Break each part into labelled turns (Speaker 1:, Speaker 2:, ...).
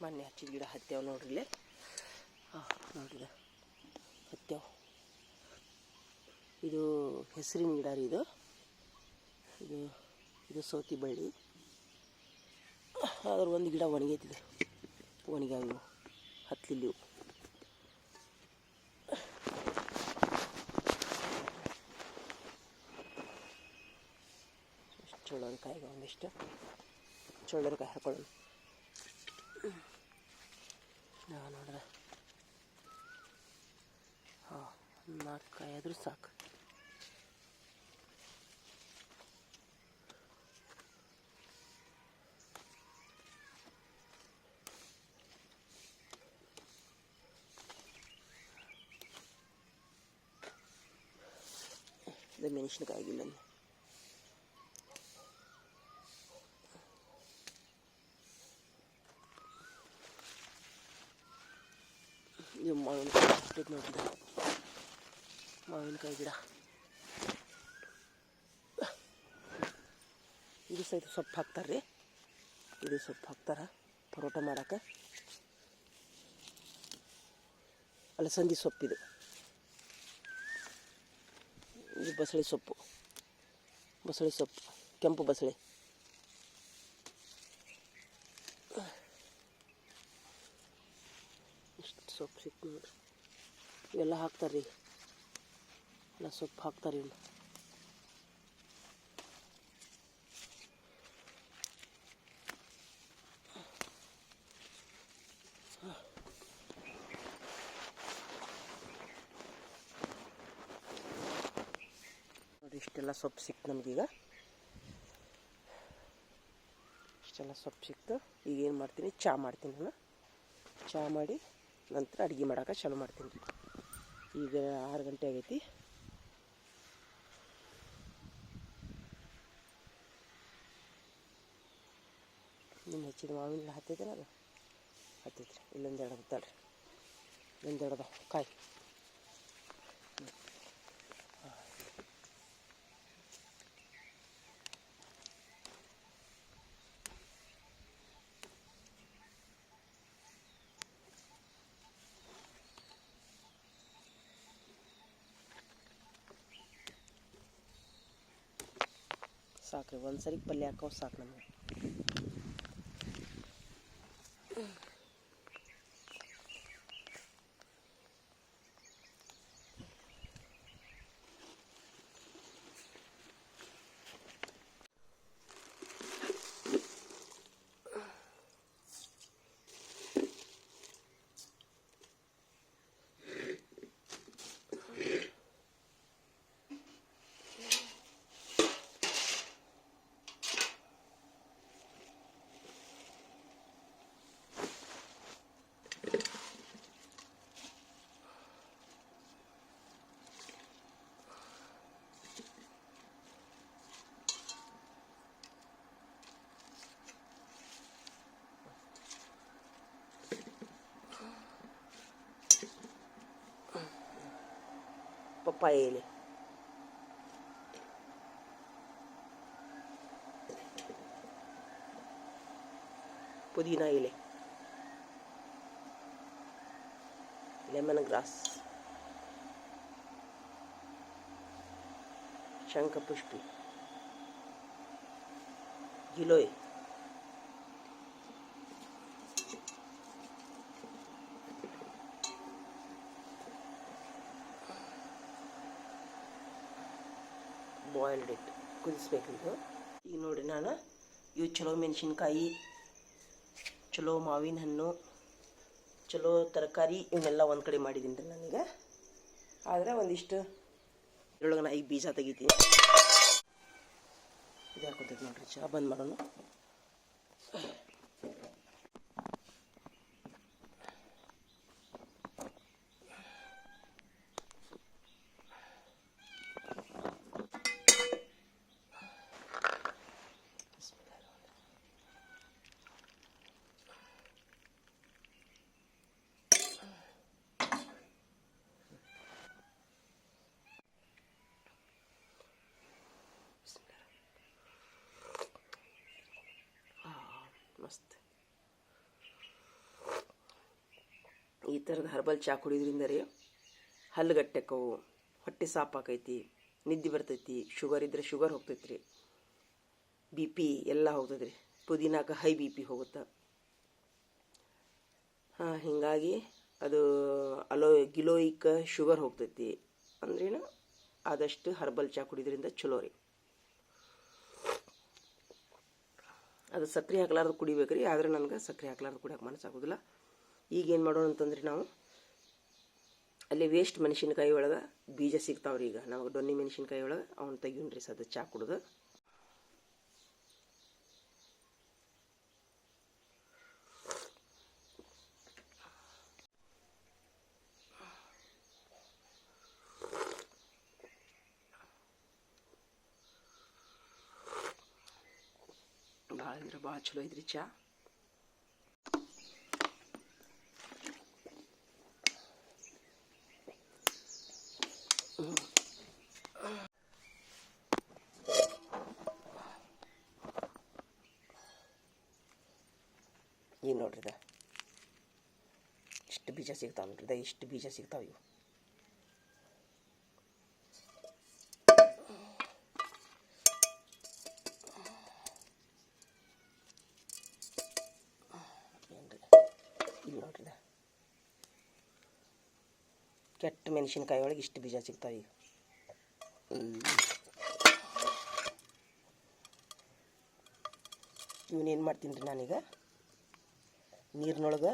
Speaker 1: ಮೊನ್ನೆ ಹಚ್ಚಿದ ಗಿಡ ಹತ್ತೇವು ನೋಡ್ರಿ ಇಲ್ಲಿ. ಹಾಂ, ನೋಡ್ರಿ ಹತ್ಯಾವ ಇದು ಹೆಸರಿನ ಗಿಡ ರೀ ಇದು. ಇದು ಇದು ಸೌತಿ ಬಳ್ಳಿ. ಆದ್ರೆ ಒಂದು ಗಿಡ ಒಣಗೈತಿದೆ ಒಣಗ್ಯಾವು ಹತ್ತಲಿಲ್ಲ ಇವು. ಚಳ್ಳರಕಾಯಿಗೆ ಒಂದಿಷ್ಟು. ಕಾಯಿ ಹಾಕೊಳ್ಳೋಣ. ನಾವು ನೋಡ್ರೆ ಹಾಂ ನಾಲ್ಕು ಕಾಯಿ ಆದರೂ ಸಾಕು ಇದು ಮೆಣಸಿನಕಾಯಿ ಆಗಿಲ್ಲ ಇದು ಹುಟ್ಟೈತೆ ನೋಡಿದ ಮಾವಿನಕಾಯಿ ಗಿಡ. ಇದು ಸಹಿತ ಸೊಪ್ಪು ಹಾಕ್ತಾರೆ ರೀ. ಇದು ಸೊಪ್ಪು ಹಾಕ್ತಾರೆ. ಪರೋಟ ಮಾಡಕ್ಕೆ ಅಲಸಂದಿ ಸೊಪ್ಪಿದು ಇದು ಬಸಳೆ ಸೊಪ್ಪು. ಬಸಳೆ ಸೊಪ್ಪು. ಕೆಂಪು ಬಸಳೆ. ಇಷ್ಟು ಸೊಪ್ಪು ಸಿಕ್ತು ನೋಡ್ರಿ. ಇವೆಲ್ಲ ಹಾಕ್ತಾರೆ ರೀ ಎಲ್ಲ ಸೊಪ್ಪು ಹಾಕ್ತಾರೆ ಇವನು ನೋಡಿ, ಇಷ್ಟೆಲ್ಲ ಸೊಪ್ಪು ಸಿಕ್ತು ನಮಗೀಗ. ಇಷ್ಟೆಲ್ಲ ಸೊಪ್ಪು ಸಿಕ್ತು. ಈಗ ಏನು ಮಾಡ್ತೀನಿ? ಚಹಾ ಮಾಡ್ತೀನಿ ನಾನು. ಚಹಾ ಮಾಡಿ ನಂತರ ಅಡುಗೆ ಮಾಡೋಕೆ ಚಾಲು ಮಾಡ್ತೀನಿ. ಈಗ ಆರು ಗಂಟೆ ಆಗೈತಿ. ನಿಮ್ಮ ಹೆಚ್ಚಿನ ಮಾವಿನ ಹತ್ತೈತೆ ಅದು? ಹತ್ತೈತ್ರಿ. ಇಲ್ಲೊಂದು ಎರಡು ರೀ ಒಂದು ಎರಡದ ಅದಾವ. ಕಾಯಿ ಸಾಕ್ರಿ ಒಂದು ಪಲ್ಯ ಹಾಕೋ ಸಾಕು ನಮಗೆ. para ele. புதினா இலை லெமன் கிராஸ் शंख पुष्पी गिलोय ಕುದಿಸ್ಬೇಕು ಇದು ಈಗ ನೋಡಿ ನಾನು, ಇವು ಚಲೋ ಮೆಣಸಿನ್ಕಾಯಿ, ಚಲೋ ಮಾವಿನ ಹಣ್ಣು, ಚಲೋ ತರಕಾರಿ, ಇವನ್ನೆಲ್ಲ ಒಂದು ಕಡೆ ಮಾಡಿದ್ದೀನಿ ರೀ ನನಗೆ. ಆದರೆ ಒಂದಿಷ್ಟು ಇದ್ರೊಳಗೆ ನಾ ಈಗ ಬೀಜ ತೆಗಿತೀನಿ. ಇದು ಹಾಕೋತೈತೆ ನೋಡಿರಿ ಚಹಾ ಬಂದ್ ಮಾಡೋಣ. ಮಸ್ತ್. ಈ ಥರದ ಹರ್ಬಲ್ ಚಾ ಕುಡಿಯೋದ್ರಿಂದ ರೀ ಹಲ್ಲು ಗಟ್ಟೆಕ್ಕವು ಹೊಟ್ಟೆ ಸಾಪಾಕೈತಿ, ನಿದ್ದೆ ಬರ್ತೈತಿ ಶುಗರ್ ಇದ್ದರೆ ಶುಗರ್ ಹೋಗ್ತೈತಿ ರೀ ಬಿ ಪಿ ಎಲ್ಲ ಹೋಗ್ತೈತೆ ರೀ ಪುದೀನಾಕ ಹೈ ಬಿ ಪಿ ಹೋಗುತ್ತೆ. ಹಾಂ, ಹೀಗಾಗಿ ಅದು ಅಲೋ, ಗಿಲೋಯಿಕ ಶುಗರ್ ಹೋಗ್ತೈತಿ ಅಂದ್ರೇನು ಆದಷ್ಟು ಹರ್ಬಲ್ ಚಾ ಕುಡಿಯೋದ್ರಿಂದ ಚಲೋ ರೀ. ಅದು ಸಕ್ಕರೆ ಹಾಕ್ಲಾರ್ದು ಕುಡಿಬೇಕ್ರಿ ಆದರೆ ನನಗೆ ಸಕ್ಕರೆ ಹಾಕ್ಲಾರ್ದು ಕುಡಿಯೋಕೆ ಮನಸ್ಸಾಗೋದಿಲ್ಲ ಈಗ ಏನು ಮಾಡೋಣ ಅಂತಂದ್ರೆ ನಾವು, ಅಲ್ಲಿ ವೇಸ್ಟ್ ಮೆಣಸಿನ್ಕಾಯಿ ಒಳಗೆ ಬೀಜ ಸಿಗ್ತಾವ್ರಿ ಈಗ, ನಮಗೆ ಡೊನ್ನಿ ಮೆಣಸಿನ್ಕಾಯಿ ಒಳಗೆ, ಅವ್ನು ತೆಗಿಯೋಣ್ರಿ ಸದ ಚಾ ಕುಡ್ದು. ಭಾಳ ಅಂದ್ರೆ ಭಾಳ ಚಲೋ ಐತ್ರಿ ಚಾ ಈಗ ನೋಡ್ರಿ ಇದ ಇಷ್ಟು ಬೀಜ ಸಿಗ್ತಾವ ನೋಡ್ರಿ ಇದ ಇಷ್ಟು ಬೀಜ ಸಿಗ್ತಾವ ಇವು ಕೆಟ್ಟ ಮೆಣಸಿನ್ಕಾಯಿ ಒಳಗೆ ಇಷ್ಟು ಬೀಜ ಸಿಗ್ತಾವೆ ಈಗ. ಇವನೇನು ಮಾಡ್ತೀನಿ ರೀ ನಾನೀಗ? ನೀರಿನೊಳಗೆ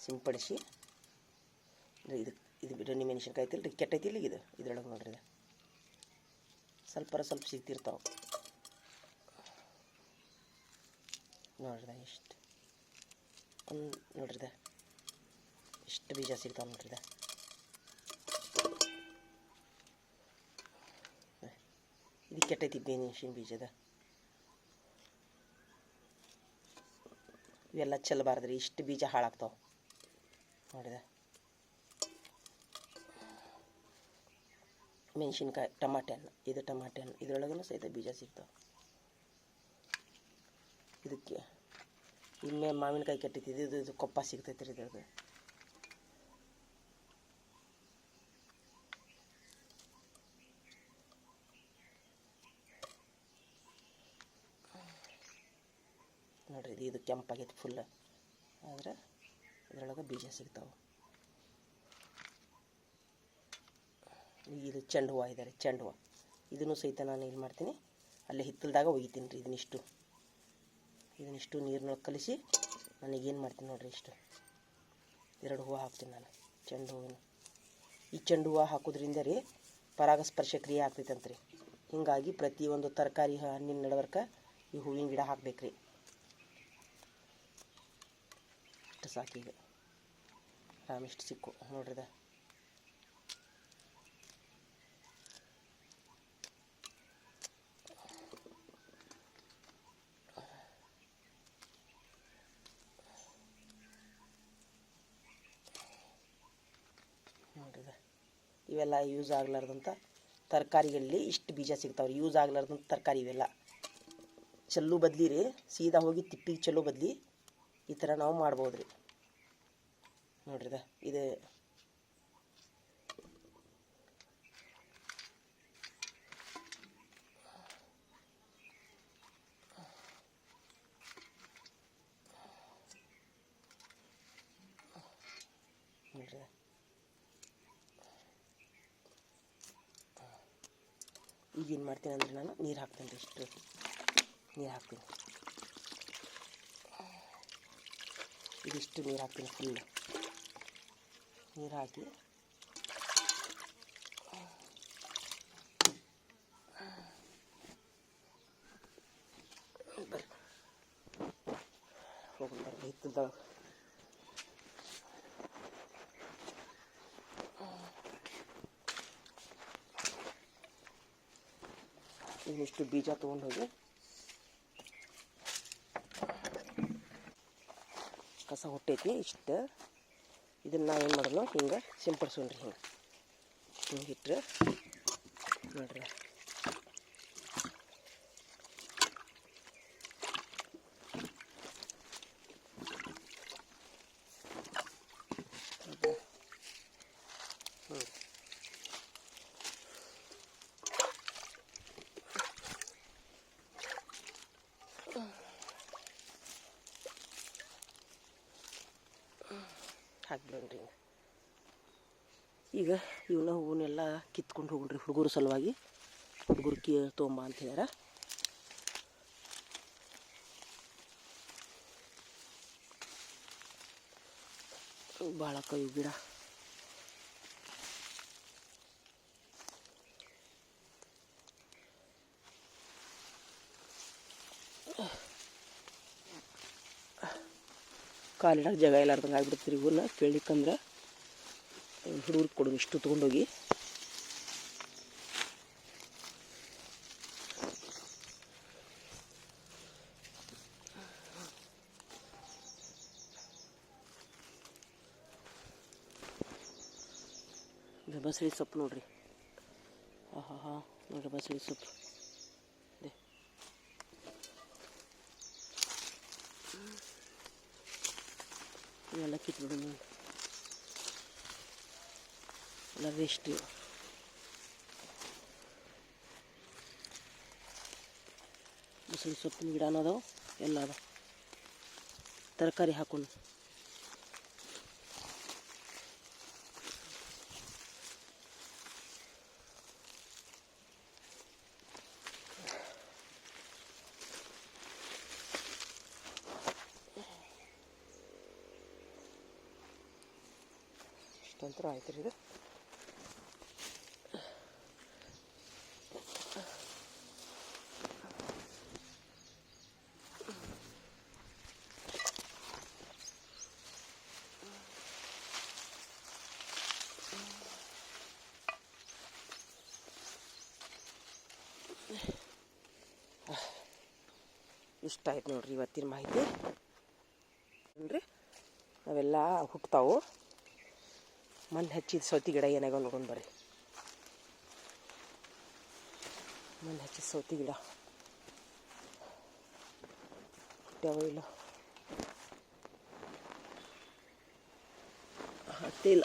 Speaker 1: ಸಿಂಪಡಿಸಿ ಇದು ಇದು ಬಿಡೋನಿ ಮೆಣಸಿನ್ಕಾಯಿ ಐತಿಲ್ಲ ರೀ ಕೆಟ್ಟೈತಿಲ್ಲ ಇದು? ಇದ್ರೊಳಗೆ ನೋಡ್ರಿ ಇದು. ಸ್ವಲ್ಪರ ಸ್ವಲ್ಪ ಸಿಗ್ತಿರ್ತಾವೆ. ನೋಡ್ರಿದ ಇಷ್ಟು. ಒಂದು ನೋಡ್ರಿದ ಇಷ್ಟು ಬೀಜ ಸಿಗ್ತಾವೆ ನೋಡ್ರಿದ ಕೆಟ್ಟೈತಿ ಮೆಣಸಿನ ಬೀಜದ. ಇವೆಲ್ಲ ಚೆಲ್ಲಬಾರ್ದ್ರಿ ಇಷ್ಟು ಬೀಜ ಹಾಳಾಗ್ತಾವೆ. ನೋಡಿದ? ಮೆಣಸಿನ್ಕಾಯಿ, ಟಮಾಟೆ ಹಣ್ಣು, ಇದು ಟಮಾಟೆ ಹಣ್ಣು ಇದ್ರೊಳಗೂ ಸಹಿತ ಬೀಜ ಸಿಗ್ತಾವೆ. ಇದಕ್ಕೆ ಇಮ್ಮೆ ಮಾವಿನಕಾಯಿ ಕೆಟ್ಟೈತಿ ಇದು ಇದು ಕೊಪ್ಪ ಸಿಗ್ತೈತೆ ರೀ ಇದ್ರದ್ದು ನೋಡ್ರಿ ಇದು ಇದು ಕೆಂಪಾಗೈತೆ ಫುಲ್ ಆದ್ರೆ ಇದರೊಳಗೆ ಬೀಜ ಸಿಗ್ತಾವೆ. ಇದು ಚೆಂಡು ಹೂವು ಇದೆ ರೀ ಚೆಂಡು ಹೂವು ಇದನ್ನು ಸಹಿತ ನಾನು ಏನು ಮಾಡ್ತೀನಿ. ಅಲ್ಲೇ ಹಿತ್ತಲ್ದಾಗ ಒಗಿತೀನಿ ರೀ ಇದನ್ನಿಷ್ಟು. ಇದನ್ನಿಷ್ಟು ನೀರಿನೊಳಗೆ ಕಲಿಸಿ ನನಗೇನು ಮಾಡ್ತೀನಿ ನೋಡಿರಿ ಇಷ್ಟು. ಎರಡು ಹೂವು ಹಾಕ್ತೀನಿ ನಾನು ಚೆಂಡು ಹೂವಿನ ಈ ಚೆಂಡು ಹೂವು ಹಾಕೋದ್ರಿಂದ ರೀ ಪರಾಗಸ್ಪರ್ಶ ಕ್ರಿಯೆ ಆಗ್ತೈತಂತ್ರಿ. ಹೀಗಾಗಿ ಪ್ರತಿಯೊಂದು ತರಕಾರಿ ಹಣ್ಣಿನ ನಡುವರ್ಕ ಈ ಹೂವಿನ ಗಿಡ ಹಾಕ್ಬೇಕು ರೀ ಇಷ್ಟು ಸಾಕೀಗ ಇಷ್ಟು ಸಿಕ್ಕು. ನೋಡ್ರಿದ ನೋಡ್ರಿದ ಇವೆಲ್ಲ ಯೂಸ್ ಆಗ್ಲಾರ್ದಂಥ ತರಕಾರಿಗಳಲ್ಲಿ ಇಷ್ಟು ಬೀಜ ಸಿಗ್ತಾವ್ರಿ. ಯೂಸ್ ಆಗ್ಲಾರ್ದಂಥ ತರಕಾರಿ ಇವೆಲ್ಲ. ಚೆಲ್ಲು ಬದ್ಲಿ ರೀ. ಸೀದಾ ಹೋಗಿ ತಿಪ್ಪಿಗೆ ಚೆಲ್ಲು ಬದ್ಲಿ. ಈ ಥರ ನಾವು ಮಾಡ್ಬೋದು ರೀ ನೋಡ್ರಿದ, ಇದು. ನೋಡ್ರಿ ಈಗೇನು ಮಾಡ್ತೀನಿ ಅಂದ್ರೆ ನಾನು ನೀರು ಹಾಕ್ತೀನಿ ರೀ ಇಷ್ಟು ನೀರು ಹಾಕ್ತೀನಿ. ಇದಿಷ್ಟು ನೀರು ಹಾಕ್ತೀನಿ ಫುಲ್ ನೀರು ಹಾಕಿ. ಇದಿಷ್ಟು ಬೀಜ ತೊಗೊಂಡು ಹೋಗಿ ಕಸ ಹುಟ್ಟೈತಿ ಇಷ್ಟು. ಇದನ್ನು ನಾವು ಏನು ಮಾಡೋದು ಹಿಂಗೆ ಸಿಂಪಡಿಸೋಣ್ರಿ ಹಿಂಗೆ. ಹಿಂಗೆ ಇಟ್ಟರೆ ನೋಡ್ರಿ. ಹಾಕ್ಬಿಡೋಣ್ರಿ ಈಗ ಇವನ್ನ ಹೂವನ್ನೆಲ್ಲ ಕಿತ್ಕೊಂಡು ಹೋಗ್ರಿ ಹುಡುಗರ ಸಲುವಾಗಿ. ಹುಡುಗರು ಕಿ ತೊಂಬ ಅಂತ ಹೇಳ್ಯಾರ. ಭಾಳ ಕೈ ಗಿಡ. ಕಾಲಿಡಕ್ಕೆ ಜಾಗ ಇಲ್ಲಾರ್ದಂಗೆ ಆಗ್ಬಿಡ್ತೀರಿ ಇವನ್ನ ಕೇಳಿಕ್ಕಂದ್ರೆ ಹುಡುಗರಿಗೆ ಕೊಡು ಇಷ್ಟು ತೊಗೊಂಡೋಗಿ. ಬಸಳೆ ಬಸಳಿ ಸೊಪ್ಪು ನೋಡ್ರಿ. ಆಹಾ ಹಾ ನೋಡ್ರಿ ಬಸಳಿ ಸೊಪ್ಪು. ಇವೆಲ್ಲ ಕಿತ್ಬಿಡೋಣ ಎಲ್ಲ ವೇಸ್ಟ್ ಇವು. ಬಸಳಿ ಸೊಪ್ಪಿನ ಗಿಡ ಅನ್ನೋದು ಎಲ್ಲ ಅದ ತರಕಾರಿ ಹಾಕೊಂಡು ಇಷ್ಟಂತರ ಆಯ್ತು ರೀ ಇದು. ಇಷ್ಟ ಆಯ್ತು ನೋಡ್ರಿ ಇವತ್ತಿನ ಮಾಹಿತಿ. ನೋಡ್ರಿ ಅವೆಲ್ಲ ಹುಟ್ತಾವು ಮಣ್ಣು ಹಚ್ಚಿದ ಸೌತಿ ಗಿಡ ಏನಾಗ ನೋಡೋಣ ಬರ್ರಿ. ಮಣ್ಣು ಹಚ್ಚಿದ ಸೌತಿ ಗಿಡ. ಹುಟ್ಟ್ಯಾವೋ ಇಲ್ಲ. ಹತ್ತಿಲ್ಲ.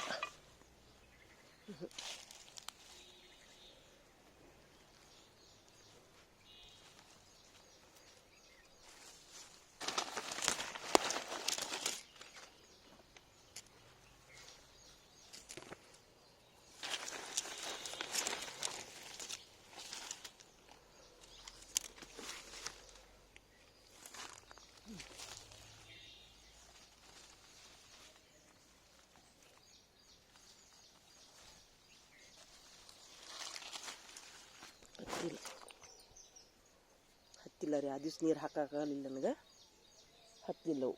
Speaker 1: ಹತ್ತಿಲ್ಲ. ಹತ್ತಿಲ್ಲ ರೀ ಆ ದಿವ್ಸ ನೀರು ಹಾಕಲಿಲ್ಲ ನನಗೆ. ಹತ್ತಿಲ್ಲ ಅವು.